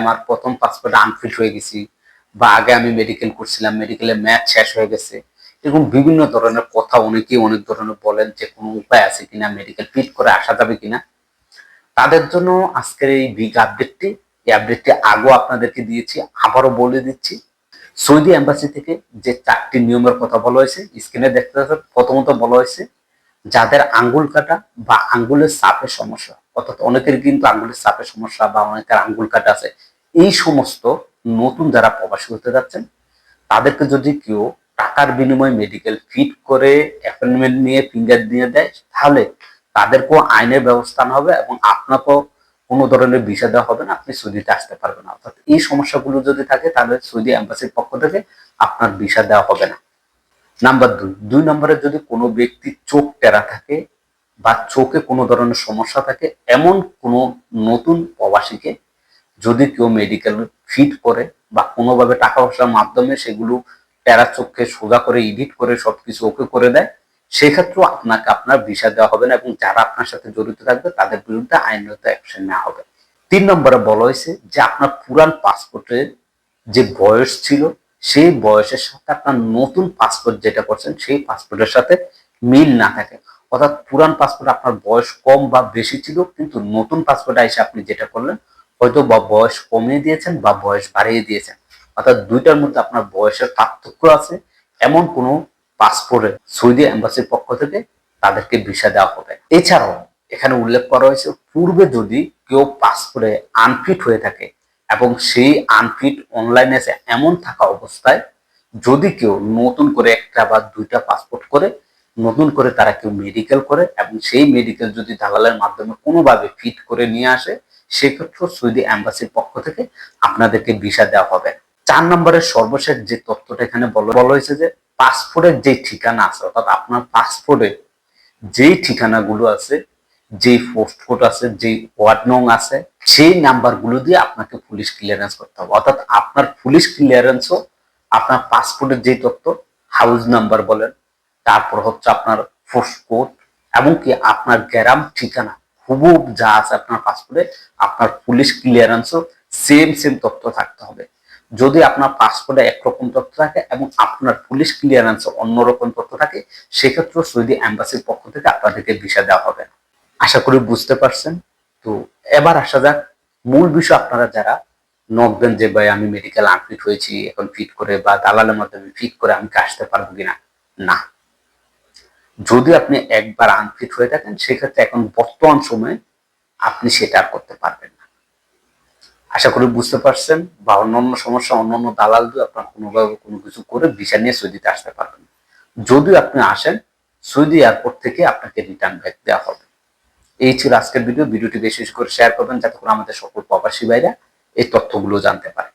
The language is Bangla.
আমার প্রথম পাসপোর্ট আনফিট হয়ে গেছি বা আগে আমি মেডিকেল করছিলাম মেডিকেলে ম্যাথ শেষ হয়ে গেছে। এরকম বিভিন্ন ধরনের কথা অনেকেই অনেক ধরনের বলেন যে কোনো উপায় আছে কিনা মেডিকেল ফিট করে আসা যাবে কিনা। তাদের জন্য আজকের এই বিগ আপডেটটি এই আপডেটটি আগেও আপনাদেরকে দিয়েছি, আবারও বলে দিচ্ছি। সৌদি এম্বাসি থেকে যে চারটি নিয়মের কথা বলা হয়েছে স্ক্রিনে দেখতে প্রথমত বলা হয়েছে, যাদের আঙ্গুল কাটা বা আঙ্গুলের সাপের সমস্যা অর্থাৎ অনেকের কিন্তু আঙ্গুলের চাপের সমস্যা বা অনেকের আঙ্গুল কাটা আছে। এই সমস্ত নতুন যারা প্রবাসী হতে যাচ্ছেন, তাদেরকে যদি কেউ টাকার বিনিময়ে মেডিকেল ফিট করে অ্যাপয়েন্টমেন্ট নিয়ে ফিঙ্গার দিয়ে দেয়, তাহলে তাদেরকেও আইনের ব্যবস্থা নেওয়া হবে এবং আপনাকেও কোনো ধরনের ভিসা দেওয়া হবে না, আপনি সৌদিতে আসতে পারবেন না। অর্থাৎ এই সমস্যাগুলো যদি থাকে, তাহলে সৌদি এম্বাসির পক্ষ থেকে আপনার ভিসা দেওয়া হবে না। নাম্বার দুই দুই নম্বরে যদি কোনো ব্যক্তি চোখ টেরা থাকে বা চোখে কোনো ধরনের সমস্যা থাকে, এমন কোনো নতুন প্রবাসীকে যদি কেউ মেডিকেল ফিট করে বা কোনোভাবে টাকা পয়সার মাধ্যমে সেগুলো প্যারা চোখকে সোজা করে এডিট করে সবকিছু ওকে করে দেয়, সেক্ষেত্রেও আপনাকে আপনার ভিসা দেওয়া হবে না এবং যারা আপনার সাথে জড়িত থাকবে তাদের বিরুদ্ধে আইনত অ্যাকশন নেওয়া হবে। তিন নম্বরে বলা হয়েছে যে আপনার পুরান পাসপোর্টের যে বয়স ছিল, সেই বয়সের সাথে আপনার নতুন পাসপোর্ট যেটা করছেন, সেই পাসপোর্টের সাথে মিল না থাকে। অর্থাৎ পুরান পাসপোর্ট আপনার বয়স কম বা বেশি ছিল, কিন্তু নতুন পাসপোর্ট এসে আপনি যেটা করলেন, হয়তো বা বয়স কমিয়ে দিয়েছেন বা বয়স বাড়িয়ে দিয়েছেন। অর্থাৎ দুইটার মধ্যে আপনার বয়সের পার্থক্য আছে। এমন কোনো পাসপোর্টে সৌদি এম্বাসির পক্ষ থেকে তাদেরকে ভিসা দেওয়া হবে। এছাড়াও এখানে উল্লেখ করা হয়েছে, পূর্বে যদি কেউ পাসপোর্টে আনফিট হয়ে থাকে এবং সেই আনফিট অনলাইনে এমন থাকা অবস্থায় যদি কেউ নতুন করে একটা বা দুইটা পাসপোর্ট করে নতুন করে তারা কেউ মেডিকেল করে এবং সেই মেডিকেল যদি দালালের মাধ্যমে কোনোভাবে ফিট করে নিয়ে আসে সেক্ষেত্রে সৌদি অ্যাম্বাসির পক্ষ থেকে আপনাদেরকে ভিসা দেওয়া হবে। চার নম্বরের সর্বশেষ যে তথ্যটা এখানে বলা বলা হয়েছে যে পাসপোর্টের যে ঠিকানা আছে, অর্থাৎ আপনার পাসপোর্টে যেই ঠিকানাগুলো আছে, যেই পোস্ট কোড আছে, যেই ওয়ার্ড নং আছে, সেই নাম্বারগুলো দিয়ে আপনাকে পুলিশ ক্লিয়ারেন্স করতে হবে। অর্থাৎ আপনার পুলিশ ক্লিয়ারেন্সও আপনার পাসপোর্টের যেই তথ্য হাউস নাম্বার বলেন তারপর হচ্ছে আপনার পোস্ট কোড এমনকি আপনার গ্যারাম ঠিকানা হুবহুব যা আছে আপনার পাসপোর্টে আপনার পুলিশ ক্লিয়ারেন্সও সেম সেম তথ্য থাকতে হবে। যদি আপনার পাসপোর্টে একরকম তথ্য থাকে এবং আপনার পুলিশ ক্লিয়ারেন্স অন্যরকম তথ্য থাকে সেক্ষেত্রে সৌদি অ্যাম্বাসির পক্ষ থেকে আপনাদেরকে ভিসা দেওয়া হবে না। আশা করি বুঝতে পারছেন। তো এবার আসা যাক, মূল বিষয় আপনারা যারা নক দেন যে, ভাই, আমি মেডিকেল আনফিট হয়েছি, এখন ফিট করে বা দালালের মাধ্যমে ফিট করে আমি আসতে পারব কিনা? না। যদি আপনি একবার আনফিট হয়ে থাকেন, সেক্ষেত্রে এখন বর্তমান সময়ে আপনি সেটা আর করতে পারবেন না। আশা করি বুঝতে পারছেন, বা অন্যান্য সমস্যা, অন্যান্য দালাল দিয়ে আপনার কোনোভাবে কোনো কিছু করে ভিসা নিয়ে সৌদিতে আসতে পারবেন যদি আপনি আসেন, সৌদি এয়ারপোর্ট থেকে আপনাকে রিটার্ন ব্যাক দেওয়া হবে। এই ছিল আজকের ভিডিও ভিডিওটি বেশি বেশি করে শেয়ার করবেন, যাতে করে আমাদের সকল প্রবাসী ভাইরা এই তথ্যগুলো জানতে পারে।